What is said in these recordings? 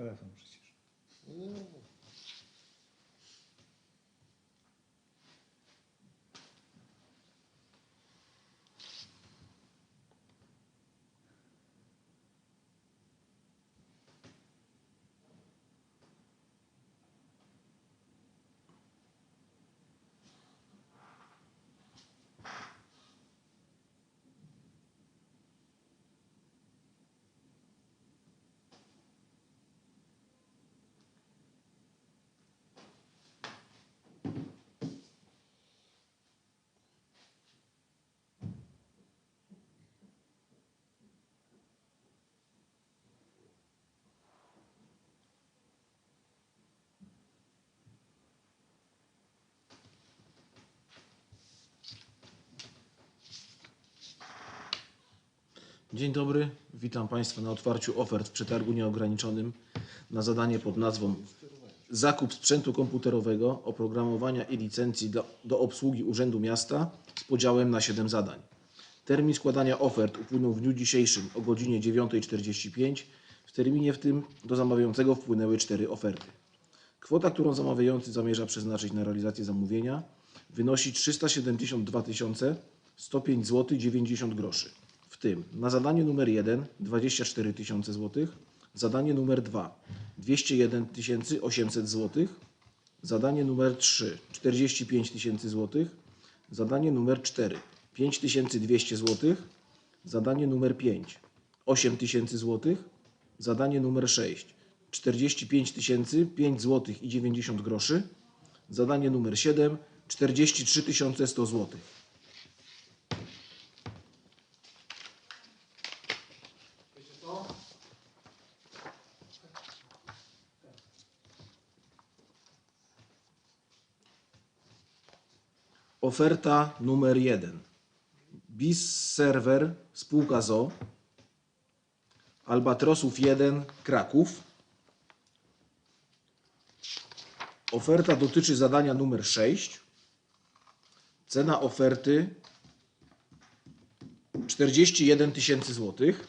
Telefon przecież. Dzień dobry, witam Państwa na otwarciu ofert w przetargu nieograniczonym na zadanie pod nazwą Zakup sprzętu komputerowego, oprogramowania i licencji do, do obsługi Urzędu Miasta z podziałem na 7 zadań. Termin składania ofert upłynął w dniu dzisiejszym o godzinie 9.45. W terminie w tym do zamawiającego wpłynęły cztery oferty. Kwota, którą zamawiający zamierza przeznaczyć na realizację zamówienia wynosi 372 105 zł 90 groszy. Tym na zadanie numer 1 24 tysiące zł, zadanie numer 2 201 800 zł, zadanie numer 3 45 tysięcy zł, zadanie numer 4 5200 zł, zadanie numer 5 8000 zł, zadanie numer 6 45 tysięcy 5 zł i 90 groszy, zadanie numer 7 43 100 zł. Oferta numer 1. BIS Server spółka ZO Albatrosów 1 Kraków. Oferta dotyczy zadania numer 6. Cena oferty 41 tysięcy złotych.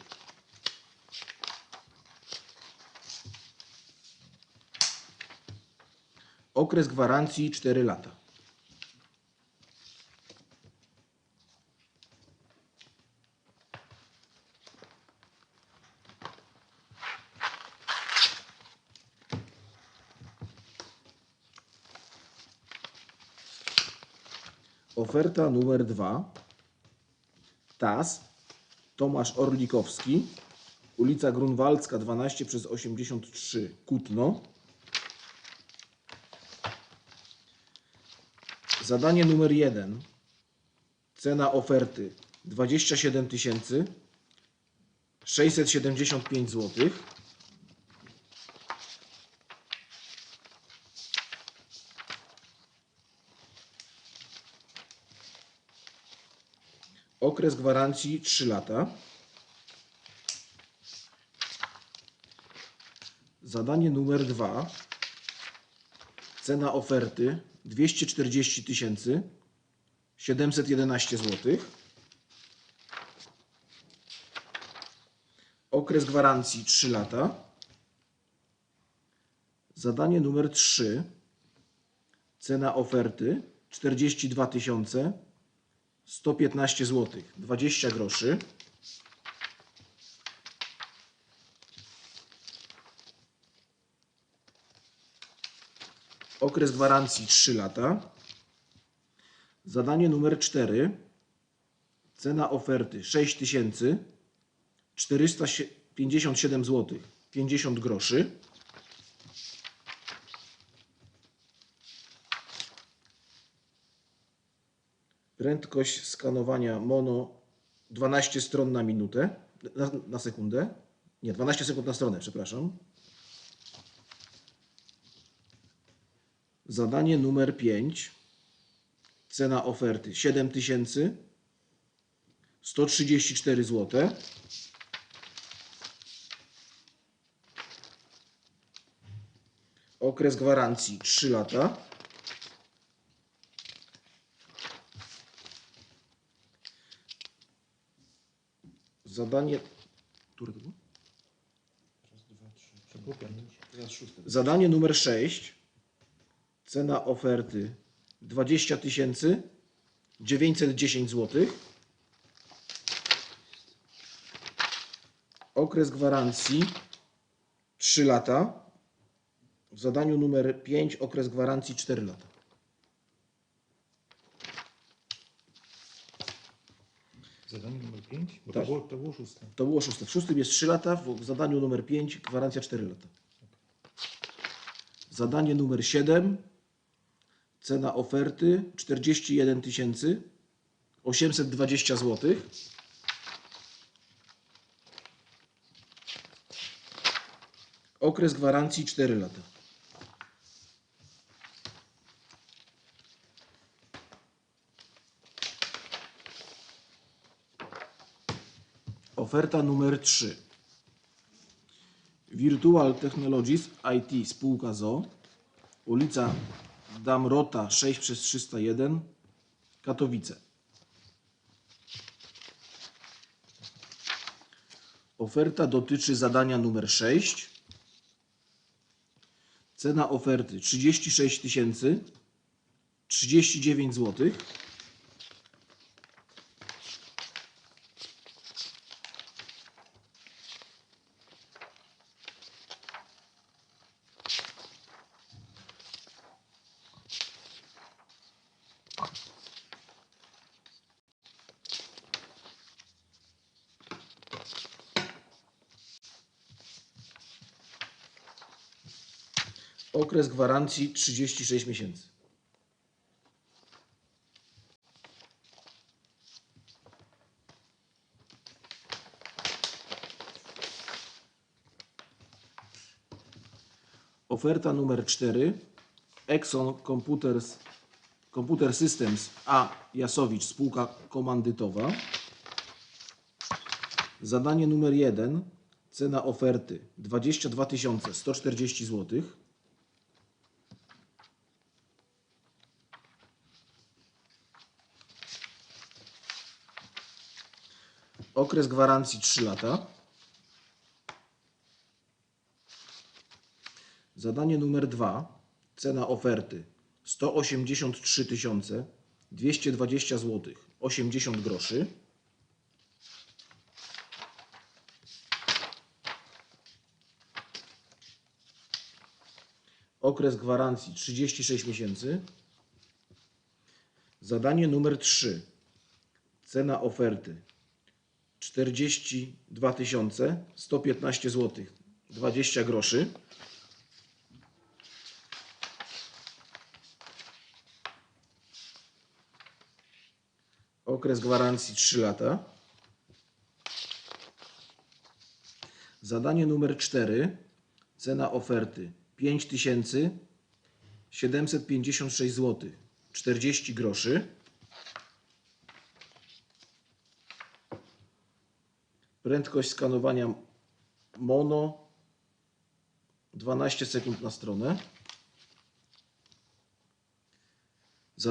Okres gwarancji 4 lata. Oferta numer 2. TAS Tomasz Orlikowski, ulica Grunwaldzka 12 przez 83 Kutno. Zadanie numer 1. Cena oferty 27 tysięcy 675 zł. Okres gwarancji 3 lata. Zadanie numer 2. Cena oferty 240 tysięcy 711 zł. Okres gwarancji 3 lata. Zadanie numer 3. Cena oferty 42 tysiące 115 zł, 20 groszy. Okres gwarancji 3 lata. Zadanie numer 4. Cena oferty 6457 zł, 50 groszy. Prędkość skanowania mono 12 stron na minutę, na, na sekundę. Nie, 12 sekund na stronę, przepraszam. Zadanie numer 5. Cena oferty 7000 134 zł. Okres gwarancji 3 lata. Zadanie. Które to było? Teraz szóste. Zadanie numer 6. Cena oferty 20 tysięcy 910 zł. Okres gwarancji 3 lata. W zadaniu numer 5 okres gwarancji 4 lata. Zadanie numer 5? Bo Tak. to, było, to było szóste. To było szóste. W szóstym jest 3 lata, w zadaniu numer 5 gwarancja 4 lata. Zadanie numer 7. Cena oferty 41 tysięcy 820 zł. Okres gwarancji 4 lata. Oferta numer 3. Virtual Technologies IT spółka ZO. Ulica Damrota 6 przez 301 Katowice. Oferta dotyczy zadania numer 6. Cena oferty 36 tysięcy 39 zł. Okres gwarancji 36 miesięcy. Oferta numer 4. Exxon Computers, Computer Systems A. Jasowicz, spółka komandytowa. Zadanie numer 1. Cena oferty 22 140 zł. Okres gwarancji 3 lata. Zadanie numer 2. Cena oferty 183 220 zł 80 groszy. Okres gwarancji 36 miesięcy. Zadanie numer 3. Cena oferty 42 115 zł 20 groszy. Okres gwarancji 3 lata. Zadanie numer 4. Cena oferty 5756 zł 40 groszy. Prędkość skanowania mono 12 sekund na stronę.